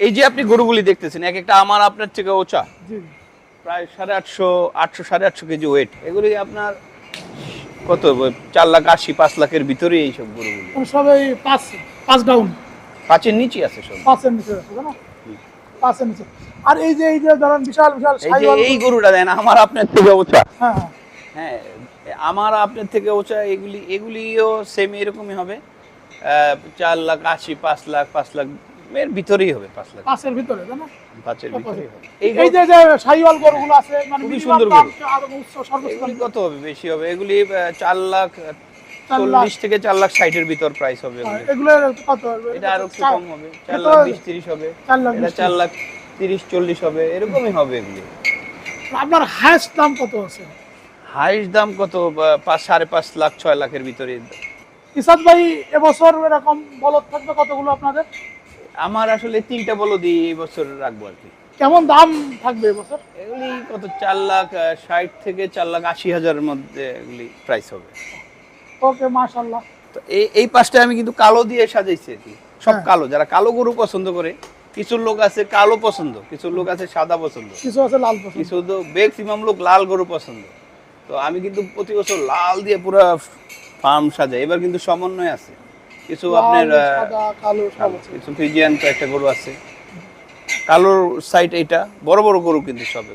এই যে আপনি গরুগুলি দেখতেছেন এক একটা আমার আপনার থেকে ওচা প্রায় সাড়ে আটশো আটশো সাড়ে আটশো কেজি ওয়েট এগুলি আপনার কত? চার লাখ আশি পাঁচ লাখের ভিতরে এইসব গরুগুলি? মানে সবাই পাঁচ পাঁচ ডাউন পাঁচের নিচে আছে সব। পাঁচের নিচে আছে না পাঁচের নিচে। আর এই যে এই যে ধরেন বিশাল বিশাল এই যে এই গরুটা দেন আমার আপনার থেকে ওচা হ্যাঁ হ্যাঁ। হ্যাঁ আমার আপনার থেকে ওচা এগুলি এগুলিও সেম এরকমই হবে। চার লাখ আশি পাঁচ লাখ পাঁচ লাখ এর ভিতরেই হবে পাঁচ লাখ। পাঁচের ভিতরে তাই না? পাঁচের ভিতরেই হবে। এই যে যে সাইওয়াল গরুগুলো আছে মানে খুবই সুন্দর গরু। আরও উচ্চ সর্বোচ্চ কত হবে? বেশি হবে? এগুলি আহ, চার লাখ চার লাখ। চল্লিশ থেকে চার লাখ ষাটের ভিতর প্রাইস হবে হ্যাঁ, এগুলি। কত এটা আরও একটু কম হবে। চার লাখ তো- বিশ তিরিশ হবে। চার লাখ এটা বিশ চার লাখ তিরিশ চল্লিশ হবে। এরকমই হবে এগুলি। আপনার হায়েস্ট দাম কত আছে? হাইস্ট দাম কত? পাঁচ সাড়ে পাঁচ লাখ ছয় লাখের ভিতরে। ইসাদ ভাই এবছর এরকম বলদ থাকবে কতগুলো আপনাদের? আমার আসলে তিনটা বলো দিই এই বছর রাখব আর কি। কেমন দাম থাকবে এবছর এগুলি কত চার লাখ ষাট থেকে চার লাখ আশি হাজারের মধ্যে এগুলি প্রাইস হবে। ওকে মাশাল্লাহ তো এই এই পাশটা আমি কিন্তু কালো দিয়ে সাজাইছি আর কি। সব হ্যাঁ। কালো যারা কালো গরু পছন্দ করে কিছু লোক আছে কালো পছন্দ কিছু লোক আছে সাদা পছন্দ। কিছু আছে লাল পছন্দ। কিছু তো ম্যাক্সিমাম লোক লাল গরু পছন্দ। তো আমি কিন্তু প্রতি বছর লাল দিয়ে পুরো ফার্ম সাজাই। এবার কিন্তু সমন্বয় আছে। কিছু আপনার কালো কিছু ফিজিয়ান তো একটা গরু আছে কালোর সাইড এটা বড় বড় গরু কিন্তু সব।